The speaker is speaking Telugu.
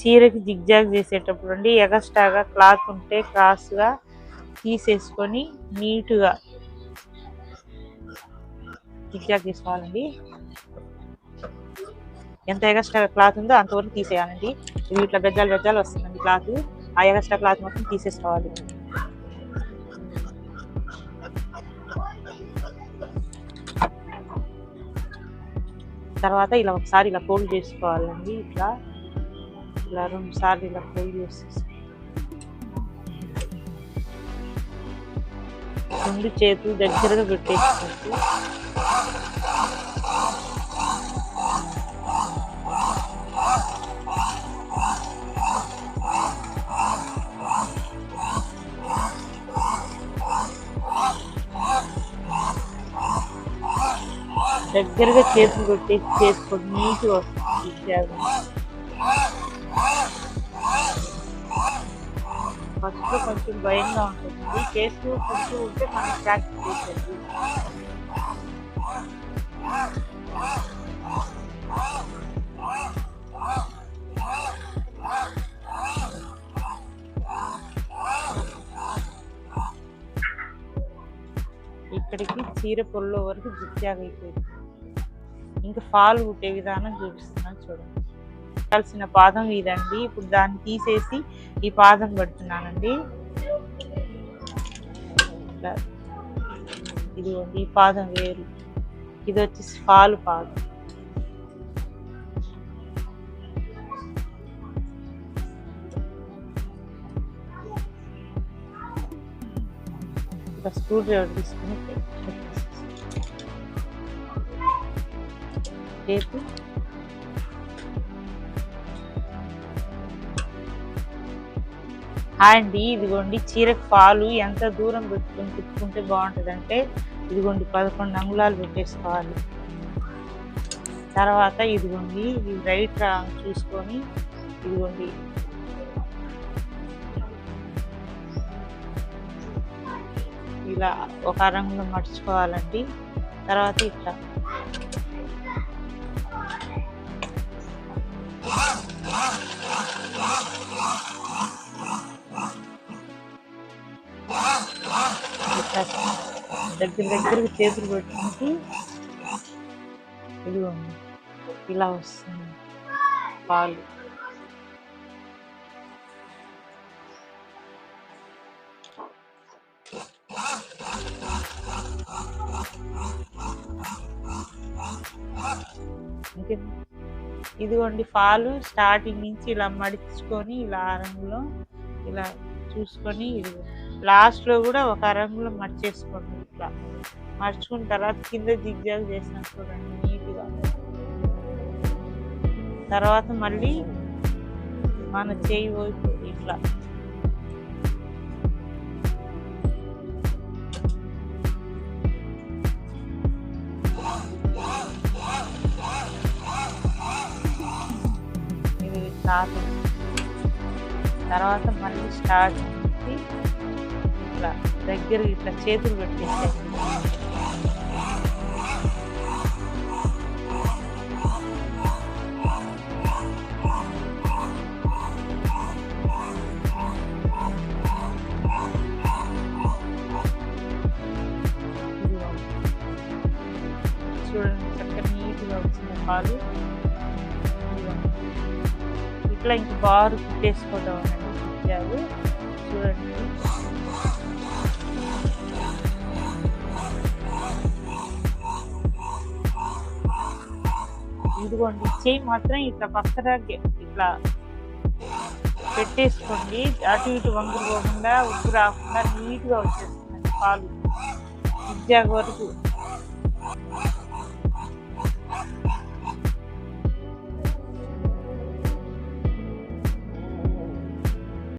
చీరకి జిగ్జాగ్ చేసేటప్పుడు అండి ఎగస్ట్రాగా క్లాత్ ఉంటే క్రాస్గా తీసేసుకొని నీట్గా జిగ్జాగ్ చేసుకోవాలండి. ఎంత ఎగస్ట్రా క్లాత్ ఉందో అంతవరకు తీసేయాలండి. ఇది ఇట్లా గజ్జాలు గజ్జాలు వస్తుందండి క్లాత్. ఆ ఎగస్ట్రా క్లాత్ మొత్తం తీసేసుకోవాలి. తర్వాత ఇలా ఒకసారి ఇలా ఫోల్డ్ చేసుకోవాలండి ఇట్లా. ఇలా రెండు సార్లు ఇలా ఫోల్డ్ చేసేసి. రెండు చేతులు దగ్గరగా పెట్టేసుకోవచ్చు దగ్గరగా చేతులు కొట్టేసి చేసుకొని నీట్గా వస్తుంది ఇచ్చారు. ఫస్ట్ కొంచెం భయంగా ఉంటుంది. చేస్తూ కొంచెం ఉంటే మనం ప్రాక్టీస్ చేసేది. ఇక్కడికి చీర పొల్లో వరకు జిత్యాగైపోయింది ఇంకా ఫాల్ కుట్టే విధానం చూపిస్తున్నాను చూడండి కలిసిన పాదం ఇదండి. ఇప్పుడు దాన్ని తీసేసి ఈ పాదం పెడుతున్నానండి ఇది ఈ పాదం వేరు. ఇది వచ్చేసి ఫాల్ పాదం. స్క్రూ డ్రైవర్ తీసుకుని టేపు హాయ్ అండి ఇదిగోండి చీరకు పాలు ఎంత దూరం పెట్టుకుని కుట్టుకుంటే బాగుంటుందంటే ఇదిగోండి పదకొండు అంగుళాలు పెట్టేసుకోవాలి. తర్వాత ఇదిగోండి ఇది రైట్ చూసుకొని ఇదిగోండి. ఇలా ఒక రంగులో మడుచుకోవాలండి. తర్వాత ఇట్లా. ఇట్లా దగ్గర దగ్గరకు చేతులు పెట్టుకుంటూ ఇదిగోండి ఇలా వస్తుంది పాలు ఇంకే ఇదిగోండి పాలు స్టార్టింగ్ నుంచి ఇలా మడిచుకొని ఇలా ఆ రంగులో ఇలా చూసుకొని ఇది లాస్ట్లో కూడా ఒక రంగులో మడిచేసుకోండి ఇట్లా. మర్చుకున్న తర్వాత కింద జిగ్జాగ్ చేసినా చూడండి నీట్గా. తర్వాత మళ్ళీ మన చేయి వైపు ఇట్లా. నాలుగు తర్వాత మళ్ళీ స్టార్ట్ చేసి ఇట్లా దగ్గర ఇట్లా చేతులు పెట్టేసేయండి చూడండి చక్కగా నీట్గా వచ్చిన పాలు ఇట్లా ఇంక బారు కుట్టేసుకోవడం అనేది చూడండి. ఇదిగోండి చేయి మాత్రం ఇట్లా పక్కన ఇట్లా పెట్టేసుకోండి. అటు ఇటు వంగులు పోకుండా ఉప్పు రాకుండా నీట్గా వచ్చేస్తుంది పాలు. ఇజ్జాగ వరకు.